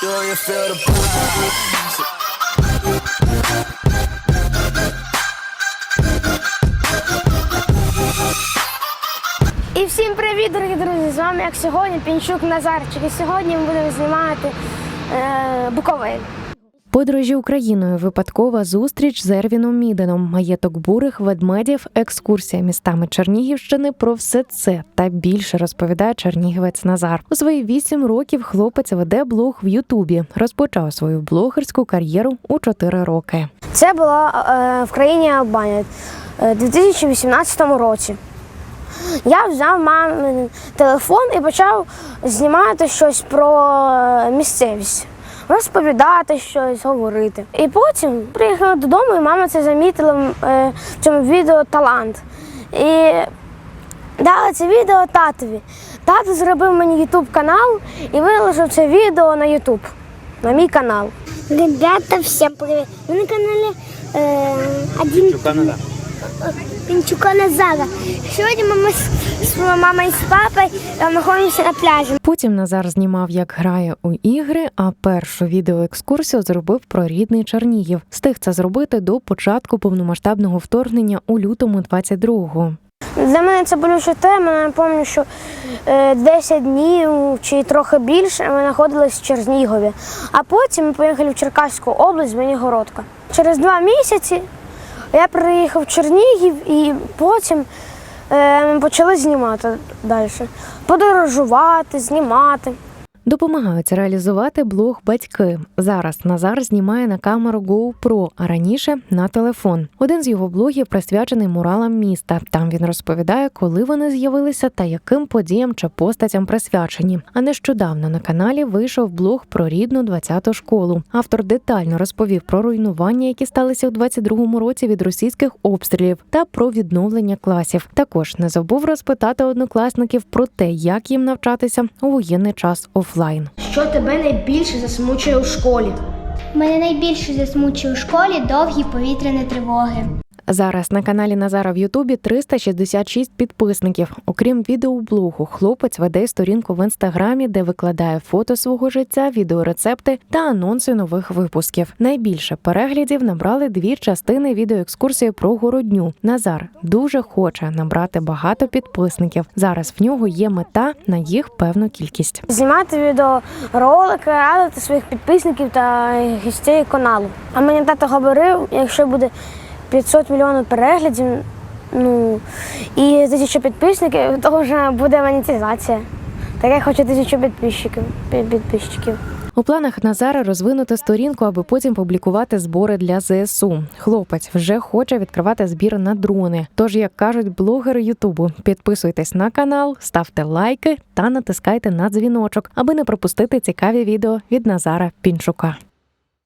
Do you feel the? І всім привіт, дорогі друзі! З вами як сьогодні Пінчук Назарчик. І сьогодні ми будемо знімати е, Буковель. Подорожі Україною, випадкова зустріч з Ервіном Міденом, маєток бурих, ведмедів, екскурсія містами Чернігівщини. Про все це та більше розповідає чернігівець Назар. У свої вісім років хлопець веде блог в Ютубі. Розпочав свою блогерську кар'єру у чотири роки. Це було е, в країні Албанія е, у 2018 році. Я взяв мамин телефон і почав знімати щось про е, місцевість, розповідати щось, говорити. І потім приїхала додому, і мама це замітила е, в цьому відео талант. І дала це відео татові. Тато зробив мені YouTube канал і виложив це відео на YouTube, на мій канал. Ребята, всем привет! Вы на канале э, один Пинчука Назара. Сегодня мы с, с мамой и с папой э, на пляже. Потім Назар знімав, як грає у ігри. А першу відеоекскурсію зробив про рідний Чернігів. Встиг це зробити до початку повномасштабного вторгнення у лютому 22-го. Для мене це болюча тема. Я пам'ятаю, що е, 10 днів чи трохи більше ми знаходилися в Чернігові. А потім ми поїхали в Черкаську область, Звенігородка. Через два місяці я приїхав в Чернігів і потім е, почали знімати далі. Подорожувати, знімати. Допомагають реалізувати блог батьки. Зараз Назар знімає на камеру GoPro, а раніше на телефон. Один з його блогів присвячений муралам міста. Там він розповідає, коли вони з'явилися та яким подіям чи постатям присвячені. А нещодавно на каналі вийшов блог про рідну 20-ту школу. Автор детально розповів про руйнування, які сталися у 22-му році від російських обстрілів, та про відновлення класів. Також не забув розпитати однокласників про те, як їм навчатися у воєнний час офлайн. Що тебе найбільше засмучує у школі? Мене найбільше засмучує у школі довгі повітряні тривоги. Зараз на каналі Назара в Ютубі 366 підписників. Окрім відеоблогу, хлопець веде сторінку в інстаграмі, де викладає фото свого життя, відеорецепти та анонси нових випусків. Найбільше переглядів набрали дві частини відеоекскурсії про городню. Назар дуже хоче набрати багато підписників. Зараз в нього є мета на їх певну кількість. Знімати відеоролики, радити своїх підписників та гостей каналу. А мені тато говорив, якщо буде 500 мільйонів переглядів, ну і тисяча підписників, то вже буде монетизація. Так я хочу тисячу підписчиків. підписчиків. У планах Назара розвинути сторінку, аби потім публікувати збори для ЗСУ. Хлопець вже хоче відкривати збір на дрони. Тож, як кажуть блогери Ютубу, підписуйтесь на канал, ставте лайки та натискайте на дзвіночок, аби не пропустити цікаві відео від Назара Пінчука.